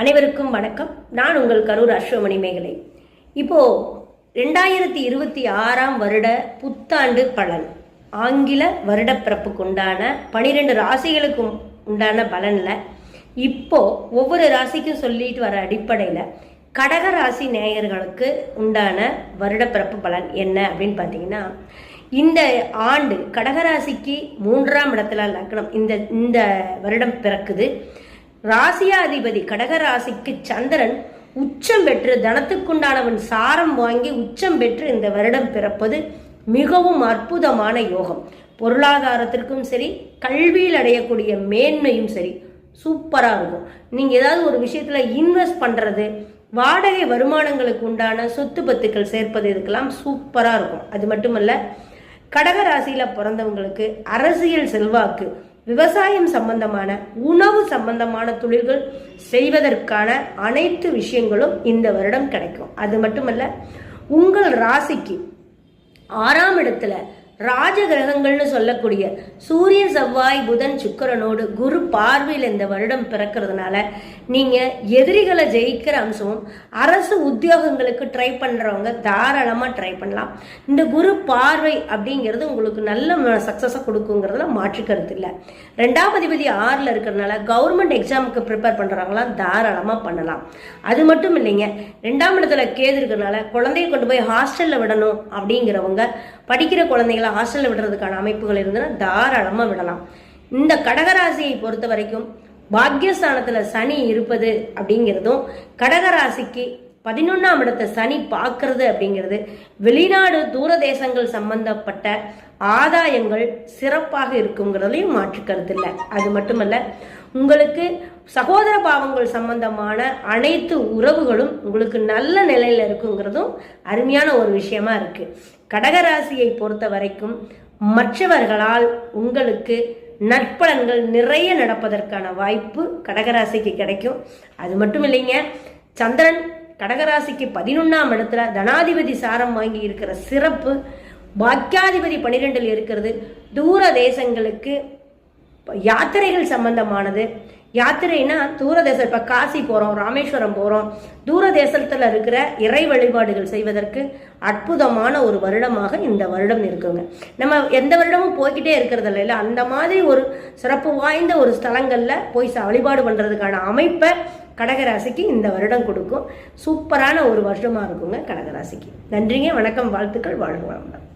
அனைவருக்கும் வணக்கம். நான் உங்கள் கரூர் அஸ்வமணி மேகலை. இப்போ ரெண்டாயிரத்தி இருபத்தி ஆறாம் வருட புத்தாண்டு பலன். ஆங்கில வருடப்பிறப்புக்கு உண்டான பனிரெண்டு ராசிகளுக்கும் உண்டான பலன்ல இப்போ ஒவ்வொரு ராசிக்கும் சொல்லிட்டு வர அடிப்படையில் கடக ராசி நேயர்களுக்கு உண்டான வருடப்பிறப்பு பலன் என்ன அப்படின்னு பார்த்தீங்கன்னா இந்த ஆண்டு கடகராசிக்கு மூன்றாம் இடத்துல லக்னம் இந்த இந்த வருடம் பிறக்குது. ராசியாதிபதி கடகராசிக்கு சந்திரன் உச்சம் பெற்று தனத்துக்குண்டானவன் சாரம் வாங்கி உச்சம் பெற்று இந்த வருடம் பிறப்பது மிகவும் அற்புதமான யோகம். பொருளாதாரத்திற்கும் சரி கல்வியில் அடையக்கூடிய மேன்மையும் சரி சூப்பராக இருக்கும். நீங்கள் ஏதாவது ஒரு விஷயத்தில் இன்வெஸ்ட் பண்ணுறது வாடகை வருமானங்களுக்கு உண்டான சொத்து பத்துக்கள் சேர்ப்பது இதுக்கெல்லாம் சூப்பராக இருக்கும். அது மட்டுமல்ல கடகராசியில் பிறந்தவங்களுக்கு அரசியல் செல்வாக்கு விவசாயம் சம்பந்தமான உணவு சம்பந்தமான தொழில்கள் செய்வதற்கான அனைத்து விஷயங்களும் இந்த வருடம் கிடைக்கும். அது மட்டுமல்ல உங்கள் ராசிக்கு ஆறாம் இடத்துல ராஜ கிரகங்கள்னு சொல்லக்கூடிய சூரிய செவ்வாய் புதன் சுக்கிரனோடு குரு பார்வையில் இந்த வருடம் பிறக்கிறதுனால நீங்கள் எதிரிகளை ஜெயிக்கிற அம்சமும் அரசு உத்தியோகங்களுக்கு ட்ரை பண்ணுறவங்க தாராளமாக ட்ரை பண்ணலாம். இந்த குரு பார்வை அப்படிங்கிறது உங்களுக்கு நல்ல சக்ஸஸை கொடுக்குங்கிறதுல மாற்று இல்லை. ரெண்டாம் அதிபதி ஆறில் இருக்கிறதுனால கவர்மெண்ட் எக்ஸாமுக்கு ப்ரிப்பேர் பண்ணுறவங்களாம் தாராளமாக பண்ணலாம். அது மட்டும் இல்லைங்க ரெண்டாம் இடத்துல கேது இருக்கிறதுனால குழந்தைய கொண்டு போய் ஹாஸ்டலில் விடணும் அப்படிங்கிறவங்க படிக்கிற குழந்தைகளை ஹாஸ்டலில் விடுறதுக்கான அமைப்புகள் இருந்ததுன்னா தாராளமாக விடலாம். இந்த கடகராசியை பொறுத்த வரைக்கும் பாக்யஸ்தானத்தில் சனி இருப்பது அப்படிங்கிறதும் கடகராசிக்கு பதினொன்றாம் இடத்தை சனி பார்க்கறது அப்படிங்கிறது வெளிநாடு தூர தேசங்கள் சம்பந்தப்பட்ட ஆதாயங்கள் சிறப்பாக இருக்குங்கிறதுலையும் மாற்று கருத்து இல்லை. அது மட்டுமல்ல உங்களுக்கு சகோதர பாவங்கள் சம்பந்தமான அனைத்து உறவுகளும் உங்களுக்கு நல்ல நிலையில் இருக்குங்கிறதும் அருமையான ஒரு விஷயமா இருக்கு. கடகராசியை பொறுத்த வரைக்கும் மற்றவர்களால் உங்களுக்கு நற்பலன்கள் நிறைய நடப்பதற்கான வாய்ப்பு கடகராசிக்கு கிடைக்கும். அது மட்டும் இல்லைங்க சந்திரன் கடகராசிக்கு பதினொன்றாம் இடத்துல தனாதிபதி சாரம் வாங்கி இருக்கிற சிறப்பு பாக்கியாதிபதி பனிரெண்டில் இருக்கிறது. தூர தேசங்களுக்கு யாத்திரைகள் சம்பந்தமானது. யாத்திரைனா தூரதேசம் இப்போ காசி போகிறோம் ராமேஸ்வரம் போகிறோம் தூரதேசத்தில் இருக்கிற இறை வழிபாடுகள் செய்வதற்கு அற்புதமான ஒரு வருடமாக இந்த வருடம் இருக்குங்க. நம்ம எந்த வருடமும் போய்கிட்டே இருக்கிறது இல்லை அந்த மாதிரி ஒரு சிறப்பு வாய்ந்த ஒரு ஸ்தலங்களில் போய் வழிபாடு பண்ணுறதுக்கான அமைப்பை கடகராசிக்கு இந்த வருடம் கொடுக்கும். சூப்பரான ஒரு வருஷமாக இருக்குங்க கடகராசிக்கு. நன்றிங்க வணக்கம் வாழ்த்துக்கள் வாழ்க வளமுடன்.